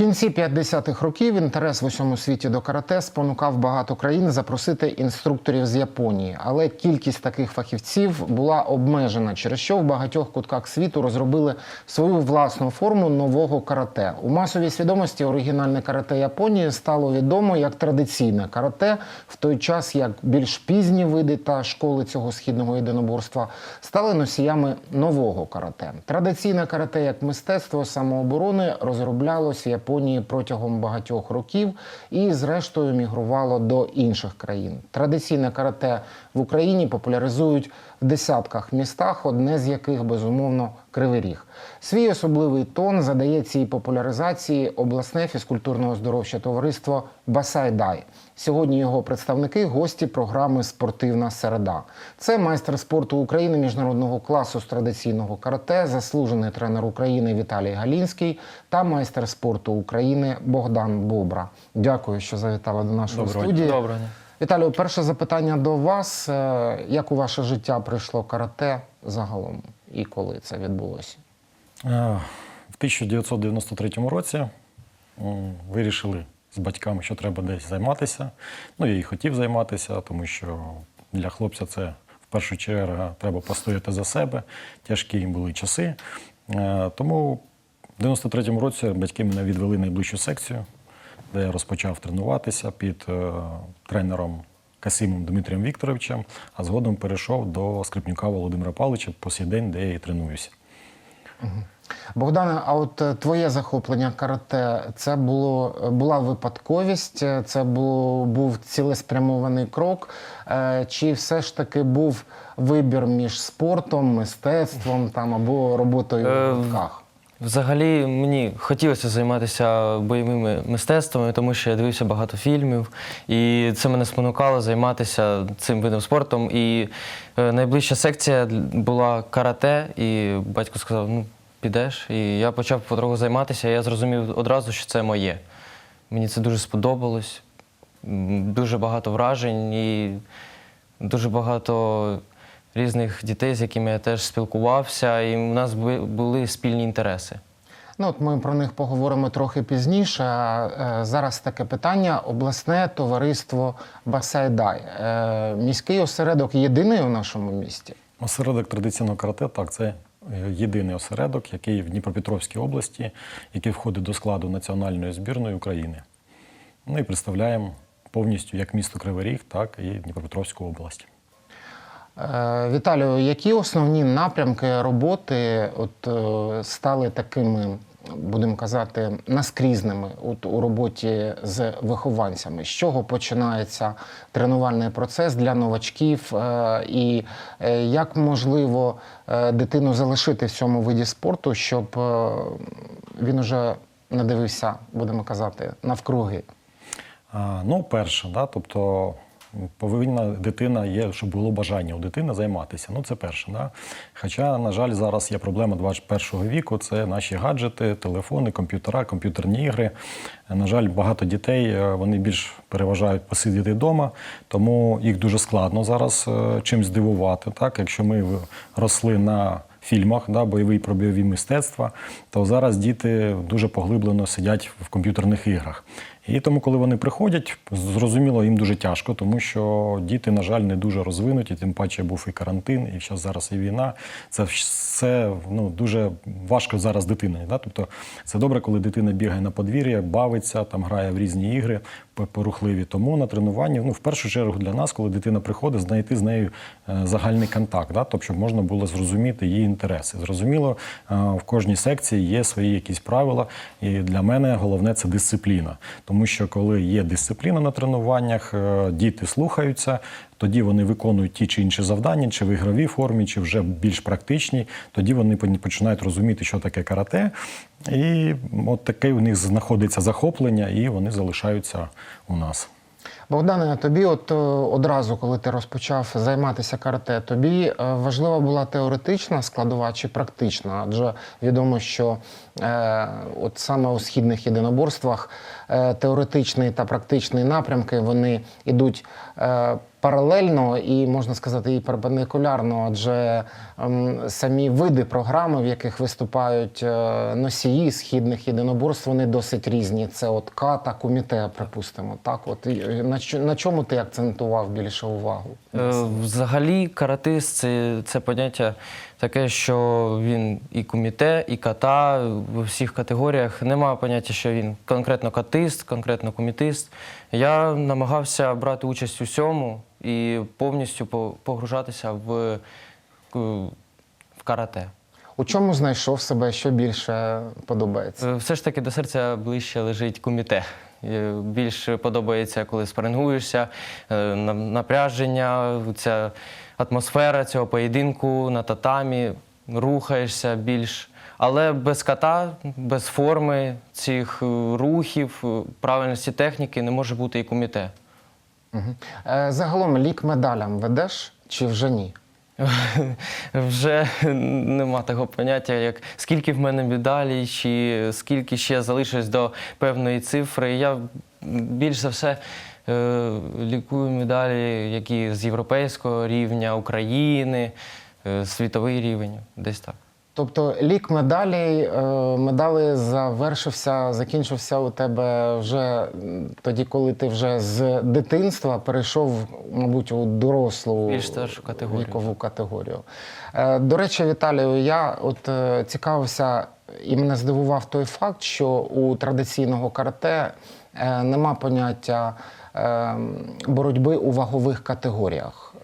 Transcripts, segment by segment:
кінці 50-х років інтерес в усьому світі до карате спонукав багато країн запросити інструкторів з Японії, але кількість таких фахівців була обмежена, через що в багатьох кутках світу розробили свою власну форму нового карате. У масовій свідомості оригінальне карате Японії стало відомо як традиційне карате, в той час як більш пізні види та школи цього східного єдиноборства стали носіями нового карате. Традиційне карате як мистецтво самооборони розроблялось в Японії протягом багатьох років і, зрештою, мігрувало до інших країн. Традиційне карате в Україні популяризують в десятках містах, одне з яких безумовно Кривий Ріг. Свій особливий тон задає цій популяризації обласне фізкультурно-оздоровче товариство Басайдай. Сьогодні його представники гості програми Спортивна середа. Це майстер спорту України міжнародного класу з традиційного карате, заслужений тренер України Віталій Галінський та майстер спорту України Богдан Бобра. Дякую, що завітали до нашої Доброго студії. Доброго дня. Віталію, перше запитання до вас. Е, Як у ваше життя прийшло карате загалом і коли це відбулося? Е, В 1993 році вирішили з батьками, що треба десь займатися. Ну, я і хотів займатися, тому що для хлопця це в першу чергу треба постояти за себе. Тяжкі їм були часи. Е, Тому в 93-му році батьки мене відвели в найближчу секцію, де я розпочав тренуватися під е, тренером Касимом Дмитрієм Вікторовичем, а згодом перейшов до Скрипнюка Володимира Павловича по сей день, де я і тренуюся. Богдане, а от е, твоє захоплення карате це було була випадковість, е, це було, був цілеспрямований крок, е, чи все ж таки був вибір між спортом, мистецтвом там або роботою Е, в гуртках? Взагалі мені хотілося займатися бойовими мистецтвами, тому що я дивився багато фільмів, і це мене спонукало займатися цим видом спорту. І е, найближча секція була карате, і батько сказав: ну, підеш. І я почав потроху займатися, і я зрозумів одразу, що це моє. Мені це дуже сподобалось, дуже багато вражень і дуже багато різних дітей, з якими я теж спілкувався, і у нас бу- були спільні інтереси. Ну, от ми про них поговоримо трохи пізніше. Е, зараз таке питання: обласне товариство Басайдай. Е, Міський осередок єдиний у нашому місті. Осередок традиційного карате так, це е, єдиний осередок, який в Дніпропетровській області, який входить до складу національної збірної України. Ну і представляємо повністю як місто Кривий Ріг, так і Дніпропетровську область. Е, Віталію, які основні напрямки роботи от, е, стали такими, будемо казати, наскрізними от, у роботі з вихованцями? З чого починається тренувальний процес для новачків? Е, І як можливо дитину залишити в цьому виді спорту, щоб він уже не дивився, будемо казати, навкруги? Ну, перше, да, тобто повинна дитина є, щоб було бажання у дитини займатися. Ну, це перше. Да. Хоча, на жаль, зараз є проблема 21 віку, це наші гаджети, телефони, комп'ютера, комп'ютерні ігри. На жаль, багато дітей е, вони більш переважають посидіти вдома, тому їх дуже складно зараз е, чим здивувати. Так? Якщо ми росли на фільмах, да, бойові про бойові мистецтва, то зараз діти дуже поглиблено сидять в комп'ютерних іграх. І тому, коли вони приходять, зрозуміло, їм дуже тяжко, тому що діти, на жаль, не дуже розвинуті, тим паче був і карантин, і зараз зараз і війна. Це все ну, дуже важко зараз дитиною. Да? Тобто це добре, коли дитина бігає на подвір'я, бавиться, там грає в різні ігри порухливі. Тому на тренуванні, ну, в першу чергу для нас, коли дитина приходить, знайти з нею е, загальний контакт, да? тобто, щоб можна було зрозуміти її інтереси. Зрозуміло, е, в кожній секції є свої якісь правила, і для мене головне це дисципліна. Тому що коли є дисципліна на тренуваннях, е, діти слухаються, тоді вони виконують ті чи інші завдання, чи в ігровій формі, чи вже більш практичні. Тоді вони починають розуміти, що таке карате. І от таке у них знаходиться захоплення, і вони залишаються у нас. Богдане, тобі, от е, одразу, коли ти розпочав займатися карате, тобі е, важлива була теоретична складова чи практична? Адже відомо, що е, от саме у східних єдиноборствах е, теоретичний та практичний напрямки вони йдуть е, паралельно і можна сказати і перпендикулярно, адже ем, самі види програми, в яких виступають е, носії східних єдиноборств, вони досить різні. Це от ката, куміте, припустимо. Так, от на чому ти акцентував більше увагу? Е, Взагалі, каратист це, це поняття таке, що він і куміте, і ката в всіх категоріях. Немає поняття, що він конкретно катист, конкретно кумітист. Я намагався брати участь у всьому і повністю погружатися в, в карате. У чому знайшов себе, що більше подобається? Е, Все ж таки до серця ближче лежить куміте. Е, Більш подобається, коли спарингуєшся, е, напряження, ця атмосфера цього поєдинку на татамі, рухаєшся більш. Але без ката, без форми цих е, рухів, правильності техніки не може бути і куміте. Е, Загалом лік медалям ведеш чи вже ні? Вже нема такого поняття, як скільки в мене медалей, чи скільки ще залишилось до певної цифри. Я більш за все е, лікую медалі, які з європейського рівня, України, е, світовий рівень, десь так. Тобто лік медалей, е, медалей завершився, закінчився у тебе вже тоді, коли ти вже з дитинства перейшов, мабуть, у дорослу Більш старшу категорію. вікову категорію. Е, До речі, Віталію, я от е, цікавився і мене здивував той факт, що у традиційного карате нема поняття боротьби у вагових категоріях.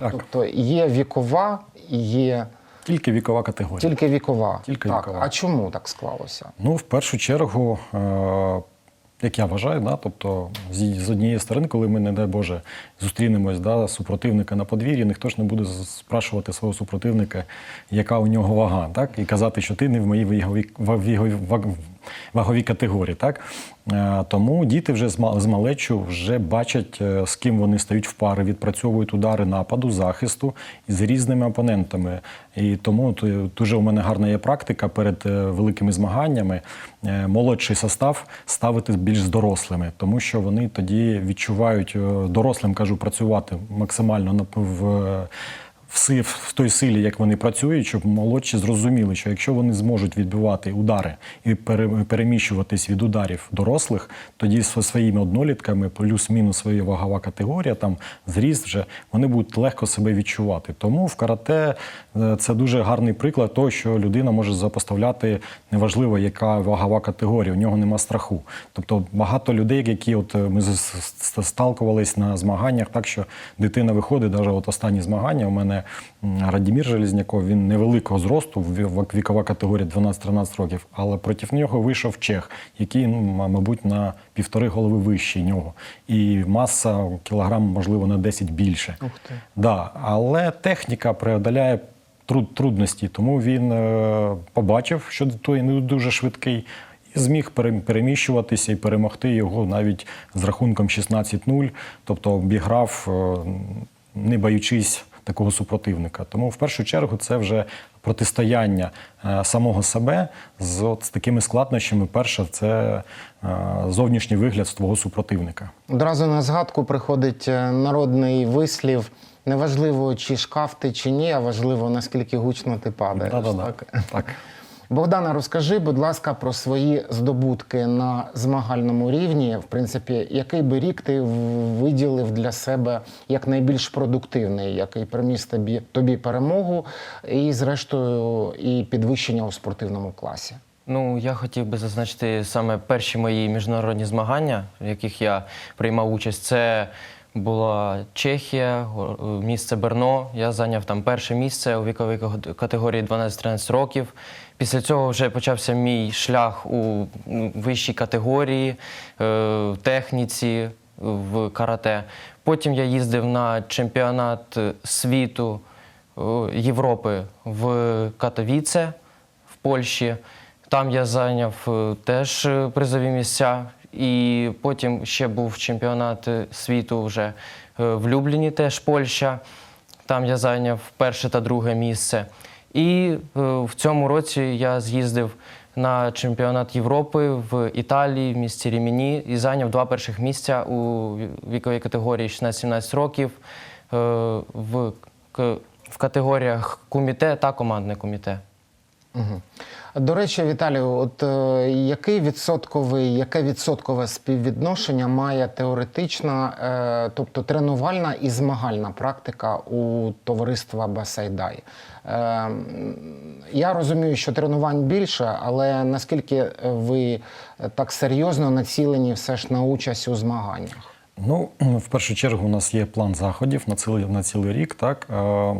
Так. Тобто є вікова, є Тільки вікова категорія. тільки вікова. Тільки так. вікова. А чому так склалося? Ну, в першу чергу, е, як я вважаю, да, тобто з, з однієї сторони, коли ми, не дай Боже, зустрінемось да, супротивника на подвір'ї, ніхто ж не буде спрашувати свого супротивника, яка у нього вага, так? і казати, що ти не в моїй ваговій, ваговій, ваг- ваговій категорії. Так? Е, Тому діти вже з малечу вже бачать, е, з ким вони стають в пари, відпрацьовують удари нападу, захисту з різними опонентами. І тому дуже у мене гарна є практика перед е, великими змаганнями молодший состав ставити більш дорослими, тому що вони тоді відчувають дорослим, кажу, працювати максимально в. В, той силі, як вони працюють, щоб молодші зрозуміли, що якщо вони зможуть відбивати удари і пере- переміщуватись від ударів дорослих, тоді зі своїми однолітками, плюс-мінус своя вагова категорія, там зріст вже вони будуть легко себе відчувати. Тому в карате е, це дуже гарний приклад того, що людина може запоставляти неважливо, яка вагова категорія, у нього нема страху. Тобто багато людей, які от е, ми сталкувались на змаганнях, так що дитина виходить, навіть от останні змагання у мене Радімір Железняков, він невеликого зросту, ві- вікова категорія 12-13 років, але проти нього вийшов чех, який, ну, мабуть, на півтори голови вищий нього. І маса кілограм, можливо, на 10 більше. Ух ти. Да, але техніка преодоляє труд, трудності, тому він е, побачив, що той не дуже швидкий, і зміг переміщуватися і перемогти його навіть з рахунком 16-0, тобто обіграв, е, не боючись такого супротивника. Тому в першу чергу це вже протистояння е, самого себе з, от, з такими складнощами. Перше, це е, зовнішній вигляд свого супротивника. Одразу на згадку приходить е, народний вислів. Неважливо, чи шкаф ти чи ні, а важливо, наскільки гучно ти падаєш. Да-да-да. Так? Так. Богдана, розкажи, будь ласка, про свої здобутки на змагальному рівні. В принципі, який би рік ти виділив для себе як найбільш продуктивний, який приніс тобі, тобі перемогу і, зрештою, і підвищення у спортивному класі? Ну, я хотів би зазначити саме перші мої міжнародні змагання, в яких я приймав участь. Це була Чехія, місце Берно. Я зайняв там перше місце у віковій категорії 12-13 років. Після цього вже почався мій шлях у вищій категорії, е, в техніці, в карате. Потім я їздив на чемпіонат світу е, Європи в Катовіце в Польщі. Там я зайняв е, теж е, призові місця. І потім ще був чемпіонат світу вже е, в Любліні, теж Польща. Там я зайняв перше та друге місце. І е, в цьому році я з'їздив на чемпіонат Європи в Італії, в місті Ріміні, і зайняв два перших місця у віковій категорії 16-17 років е, в категоріях куміте та командне куміте. Угу. До речі, Віталію, от е, який відсотковий, яке відсоткове співвідношення має теоретична, е, тобто тренувальна і змагальна практика у товариства Басайдай? Е, я розумію, що тренувань більше, але наскільки ви так серйозно націлені все ж на участь у змаганнях? Ну, в першу чергу, у нас є план заходів на цілий, на цілий рік, так, е,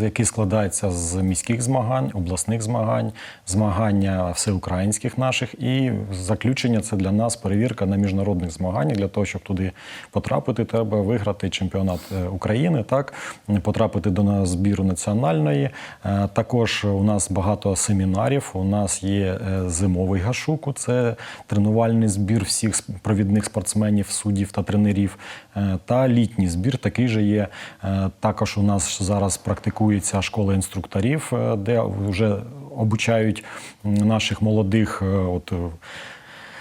який складається з міських змагань, обласних змагань, змагання всеукраїнських наших, і заключення це для нас перевірка на міжнародних змаганнях. Для того, щоб туди потрапити, треба виграти чемпіонат е, України, так, потрапити до нас збіру національної. Е, Також у нас багато семінарів. У нас є е, зимовий гашуку, це тренувальний збір всіх провідних спортсменів, суддів та тренерів. Та літній збір такий же є. Також у нас зараз практикується школа інструкторів, е, де вже обучають наших молодих. е, От, е,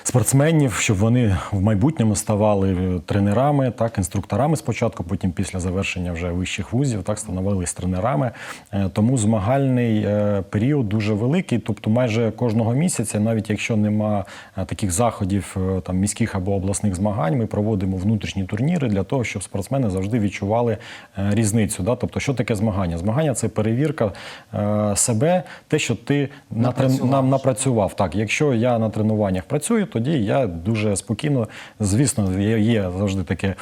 спортсменів, щоб вони в майбутньому ставали е, тренерами, так, інструкторами спочатку, потім після завершення вже вищих вузів, так становились тренерами. Е, Тому змагальний е, період дуже великий. Тобто, майже кожного місяця, навіть якщо нема таких заходів там міських або обласних змагань, ми проводимо внутрішні турніри для того, щоб спортсмени завжди відчували різницю. Да? Тобто, що таке змагання? Змагання це перевірка себе, те, що ти Напрацював. напрацював. Так, якщо я на тренуваннях працюю, тоді я дуже спокійно. Звісно, є, завжди таке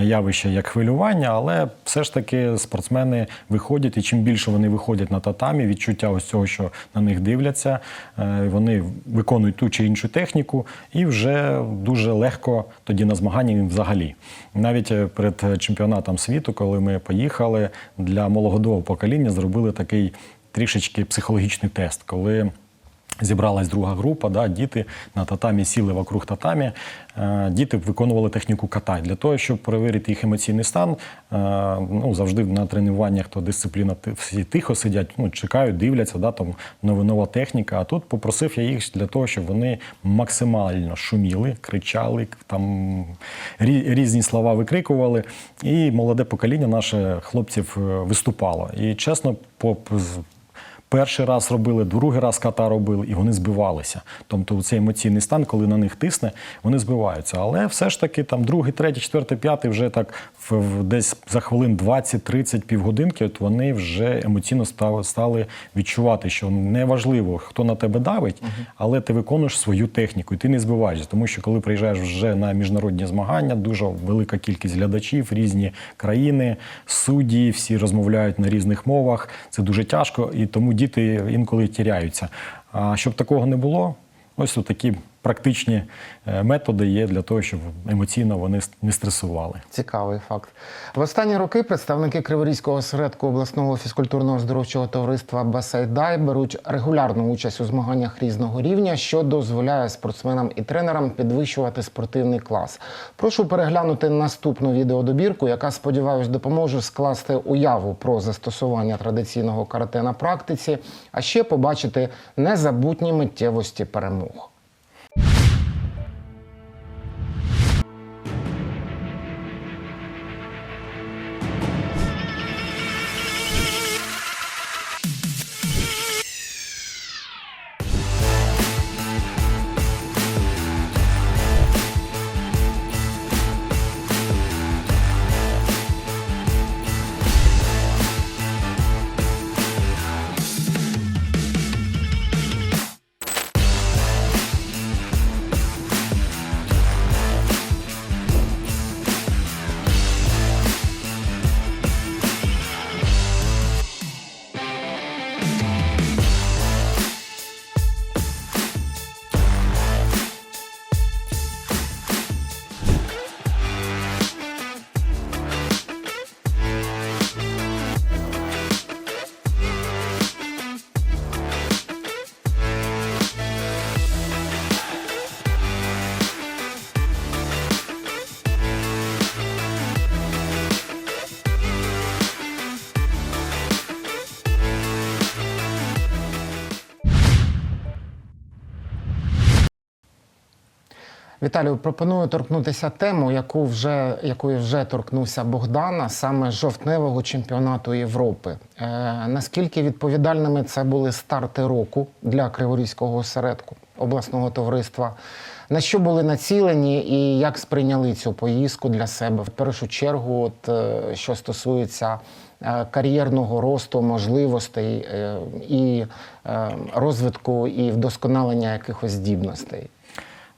явище, як хвилювання, але все ж таки спортсмени виходять, і чим більше вони виходять на татамі, відчуття ось цього, що на них дивляться, е, вони виконують ту чи іншу техніку, і вже дуже легко тоді на змагання їм взагалі. Навіть е, перед чемпіонатом світу, коли ми поїхали для молодого покоління, зробили такий трішечки психологічний тест, коли Зібралась друга група, да, діти на татамі сіли вокруг татамі. Е, Діти виконували техніку ката. Для того, щоб перевірити їх емоційний стан, е, ну, завжди на тренуваннях то дисципліна всі тихо сидять, ну, чекають, дивляться, да, там нова, нова техніка. А тут попросив я їх для того, щоб вони максимально шуміли, кричали, там різні слова викрикували. І молоде покоління наше хлопців е, виступало. І чесно, по Перший раз робили, другий раз ката робили, і вони збивалися. Тобто цей емоційний стан, коли на них тисне, вони збиваються. Але все ж таки, там другий, третій, четвертий, п'ятий, вже так в, в- десь за хвилин 20-30 півгодинки, от вони вже емоційно стали, стали відчувати, що неважливо, хто на тебе давить, але ти виконуєш свою техніку, і ти не збиваєшся. Тому що коли приїжджаєш вже на міжнародні змагання, дуже велика кількість глядачів, різні країни, судді, всі розмовляють на різних мовах. Це дуже тяжко, і тому діти інколи тіряються. А щоб такого не було, ось такі практичні е, методи є для того, щоб емоційно вони не стресували. Цікавий факт. В останні роки представники Криворізького осередку обласного фізкультурного здоровчого товариства Басайдай беруть регулярну участь у змаганнях різного рівня, що дозволяє спортсменам і тренерам підвищувати спортивний клас. Прошу переглянути наступну відеодобірку, яка сподіваюсь допоможе скласти уяву про застосування традиційного карате на практиці, а ще побачити незабутні миттєвості перемог. Віталію, пропоную торкнутися тему, яку вже, якої вже торкнувся Богдана, саме жовтневого чемпіонату Європи. Е, наскільки відповідальними це були старти року для Криворізького осередку обласного товариства? На що були націлені і як сприйняли цю поїздку для себе? В першу чергу, от, е, що стосується е, кар'єрного росту, можливостей е, і е, розвитку і вдосконалення якихось здібностей?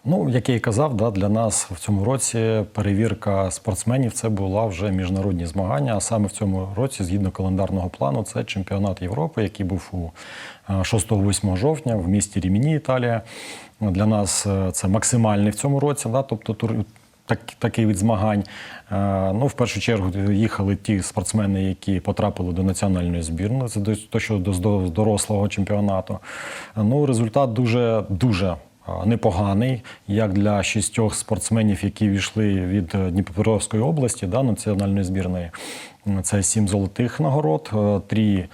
Ну, як я і казав, да, для нас в цьому році перевірка спортсменів це була вже міжнародні змагання. А саме в цьому році, згідно календарного плану, це чемпіонат Європи, який був у е, 6-8 жовтня в місті Ріміні, Італія. Для нас е, це максимальний в цьому році, да, тобто. Так, такий від змагань. Е, Ну, в першу чергу їхали ті спортсмени, які потрапили до національної збірної, це до- то, до до дорослого чемпіонату. Ну, результат дуже дуже непоганий, як для шістьох спортсменів, які війшли від е, Дніпропетровської області да, національної збірної. Це сім золотих нагород, е, три е,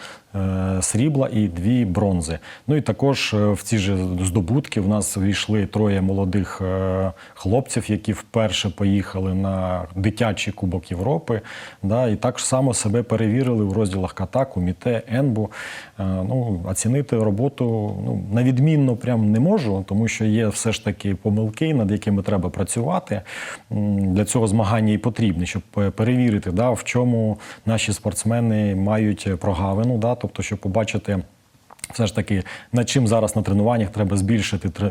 срібла і дві бронзи. Ну і також е, в ці ж здобутки в нас війшли троє молодих е, хлопців, які вперше поїхали на дитячий Кубок Європи. Да, і так само себе перевірили в розділах ката, куміте, енбу. Е, Ну, оцінити роботу ну, на відмінно прям не можу, тому що є все ж таки помилки, над якими треба працювати. Для цього змагання і потрібні, щоб е, перевірити, да, в чому наші спортсмени мають прогавину, да, тобто, щоб побачити. Все ж таки, над чим зараз на тренуваннях треба збільшити е,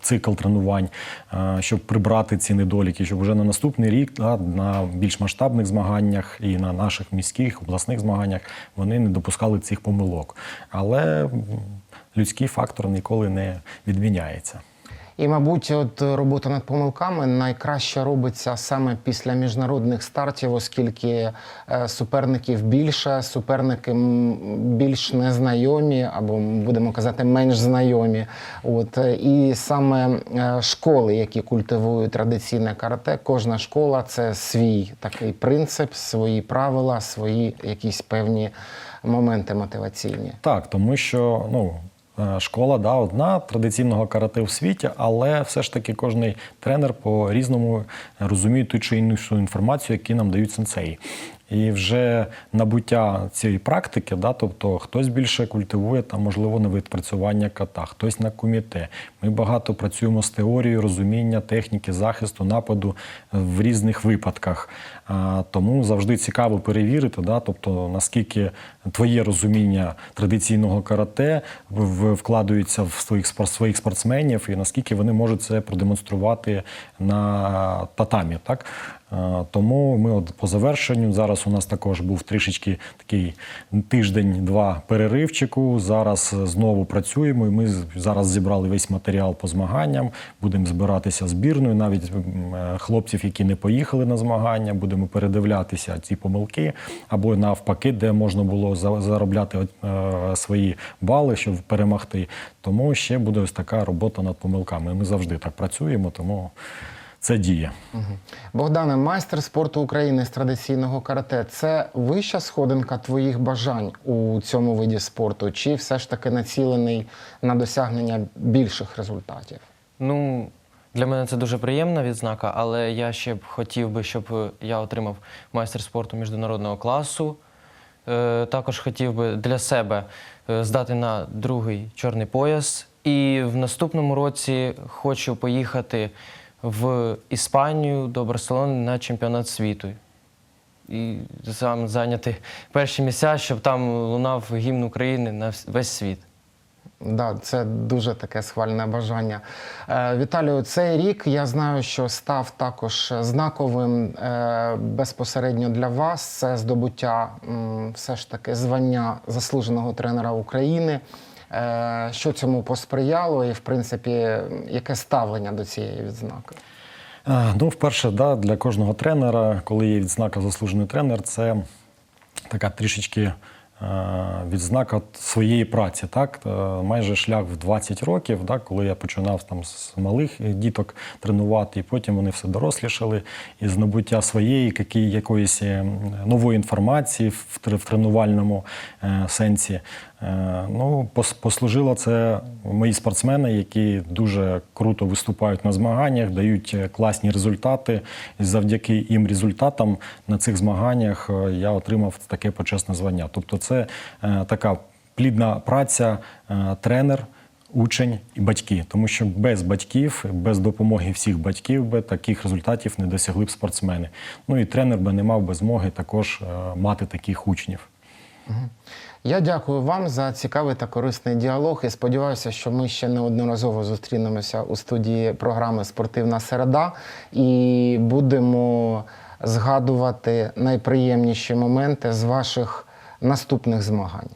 цикл тренувань, е, щоб прибрати ці недоліки, щоб вже на наступний рік на більш масштабних змаганнях і на наших міських обласних змаганнях вони не допускали цих помилок. Але людський фактор ніколи не відміняється. І, мабуть, от робота над помилками найкраще робиться саме після міжнародних стартів, оскільки е, суперників більше, суперники більш незнайомі, або будемо казати, менш знайомі. От е, і саме е, школи, які культивують традиційне карате, кожна школа це свій такий принцип, свої правила, свої якісь певні моменти мотиваційні. Так, тому що ну. Е, Школа да, одна традиційного карате в світі, але все ж таки кожний тренер по-різному розуміє ту чи іншу інформацію, яку нам дають сенсеї. І вже набуття цієї практики, да, тобто хтось більше культивує там, можливо, на відпрацювання ката, хтось на куміте. Ми багато працюємо з теорією розуміння техніки захисту, нападу в різних випадках. А, Тому завжди цікаво перевірити, да, тобто наскільки твоє розуміння традиційного карате в- в- своїх своїх спортсменів, і наскільки вони можуть це продемонструвати на татамі. Так? Е, Тому ми от по завершенню зараз у нас також був трішечки такий тиждень-два переривчику. Зараз знову працюємо. і Ми зараз зібрали весь матеріал по змаганням. Будемо збиратися збірною. Навіть е, хлопців, які не поїхали на змагання, будемо передивлятися ці помилки або навпаки, де можна було заробляти е, свої бали, щоб перемогти. Тому ще буде ось така робота над помилками. Ми завжди так працюємо, тому це діє. Богдане, майстер спорту України з традиційного карате це вища сходинка твоїх бажань у цьому виді спорту, чи все ж таки націлений на досягнення більших результатів? Ну, для мене це дуже приємна відзнака, але я ще б хотів би, щоб я отримав майстер спорту міжнародного класу. Е, Також хотів би для себе е, здати на другий чорний пояс. І в наступному році хочу поїхати в Іспанію до Барселони на чемпіонат світу. І сам зайняти перші місця, щоб там лунав гімн України на весь світ. Да, це дуже таке схвальне бажання. Е, Віталію, цей рік я знаю, що став також знаковим е, безпосередньо для вас. Це здобуття все ж таки звання заслуженого тренера України. Е, що цьому посприяло, і в принципі, яке ставлення до цієї відзнаки? Ну, вперше, да, для кожного тренера, коли є відзнака заслужений тренер, це така трішечки е, відзнака своєї праці. Так? Е, Майже шлях в 20 років, так, коли я починав там з малих діток тренувати, і потім вони все дорослішали, і з набуття своєї якоїсь е, нової інформації в тренувальному е, сенсі. Е, Ну, пос- послужило це мої спортсмени, які дуже круто виступають на змаганнях, дають е, класні результати. І завдяки їм результатам на цих змаганнях е, я отримав таке почесне звання. Тобто, це така плідна праця, тренер. Учень і батьки, тому що без батьків, без допомоги всіх батьків би таких результатів не досягли б спортсмени. Ну і тренер би не мав би змоги також мати таких учнів. Я дякую вам за цікавий та корисний діалог і сподіваюся, що ми ще неодноразово зустрінемося у студії програми Спортивна середа і будемо згадувати найприємніші моменти з ваших наступних змагань.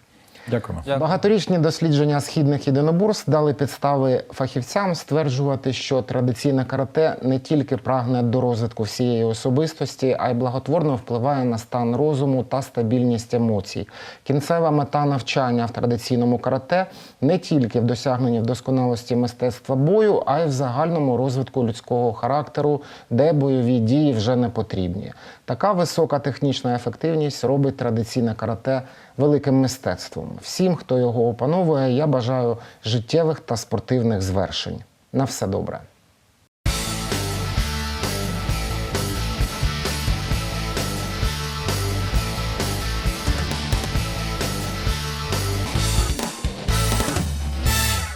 Дякуємо. Дякую. Багаторічні дослідження східних єдиноборств дали підстави фахівцям стверджувати, що традиційне карате не тільки прагне до розвитку всієї особистості, а й благотворно впливає на стан розуму та стабільність емоцій. Кінцева мета навчання в традиційному карате не тільки в досягненні вдосконалості мистецтва бою, а й в загальному розвитку людського характеру, де бойові дії вже не потрібні. Така висока технічна ефективність робить традиційне карате великим мистецтвом. Всім, хто його опановує, я бажаю життєвих та спортивних звершень. На все добре.